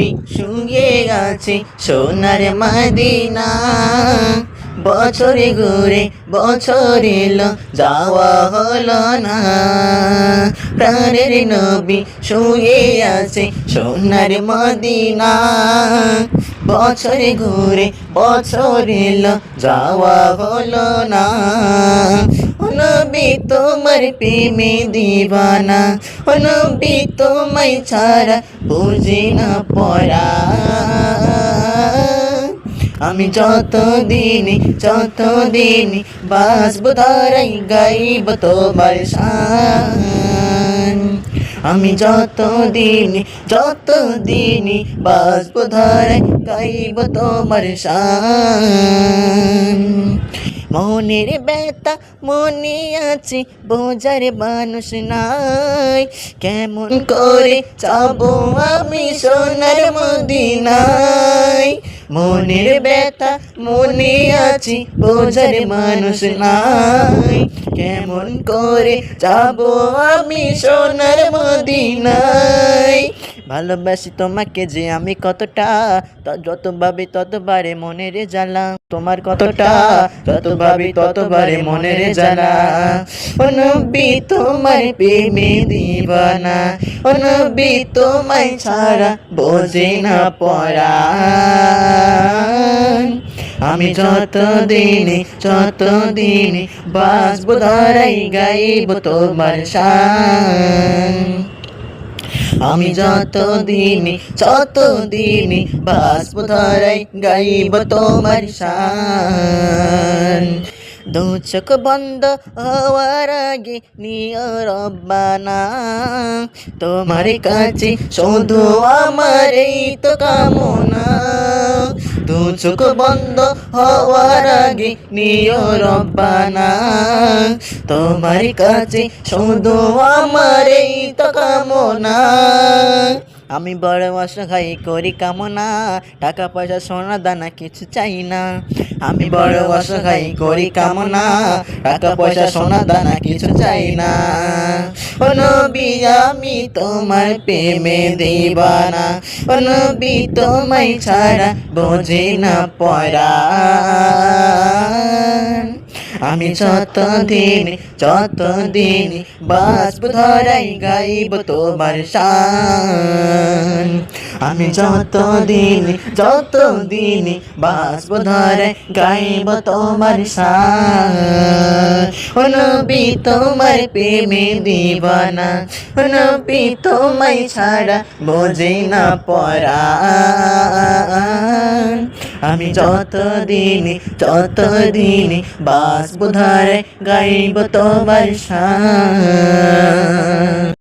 নবী শুয়ে আছে সোনার মদিনা। বছরে ঘুরে বছর এলো, যাওয়া হলো না। প্রাণের নবী শুয়ে আছে সোনার মদিনা। বছরে ঘুরে বছর এলো, যাওয়া হলো না। তোমার প্রেমে দিবানা। ও নবী, তোমায় ছাড়া বুঝি না পড়া। আমি যত দিন যত দিন বাসব ধরাই গাইব তোমার শান। আমি যত দিন যত দিন বাসব ধরাই গাইব তোমার শান। মনের ব্যথা মনে আছে, বোঝার মানুষ নাই। কেমন করে যাব আমি সোনার মদিনায়? মনের ব্যথা মনে আছে, বোঝার মানুষ নাই। কেমন করে যাব আমি সোনার মদিনায়? ভালোবাসি তোমাকে যে আমি কতটা যত ভাবি ততবারে মনের জ্বালা। তোমার কতটা যত ভাবি ততবারে মনের জ্বালা। অনবি তোমার প্রেমে দিবানা অনবি তোমায় ছাড়া বোঝে না পড়া আমি যত দিন যত দিন বাসব ধরাই গাইব তোমার শান। আমি যত দিন যত দিন বাসব ধরাই গাইব তোমার শান। দু চোখ বন্ধ হওয়ার আগে নিয় রব্বানা। তোমার কাছে শুধু আমার এই তো কামনা। দু চোখ বন্ধ হওয়ার আগে নিয় রব্বানা। তোমার কাছে শুধু আমার তো কামনা। আমি বড় অসহায় করি কামনা। টাকা পয়সা, সোনা দানা কিছু চাই না। আমি বড় অসহায় করি কামনা। টাকা পয়সা, সোনা দানা কিছু চাই না। ও নবী, আমি তোমার প্রেমে দিবানা। ও নবী, তোমায় ছাড়া বোঝে না পড়া। আমি যত দিন যত দিন বাসব ধরাই গাইব তোমার শান। আমি যত দিন যত দিন বাসব ধরাই গাইব তোমার শান তোমার প্রেমে দিবানা। নবী, তোমায় ছাড়া বোঝে না পড়া আমি যত দিন যত দিন বাসব ধরে, গাইব তোমার শান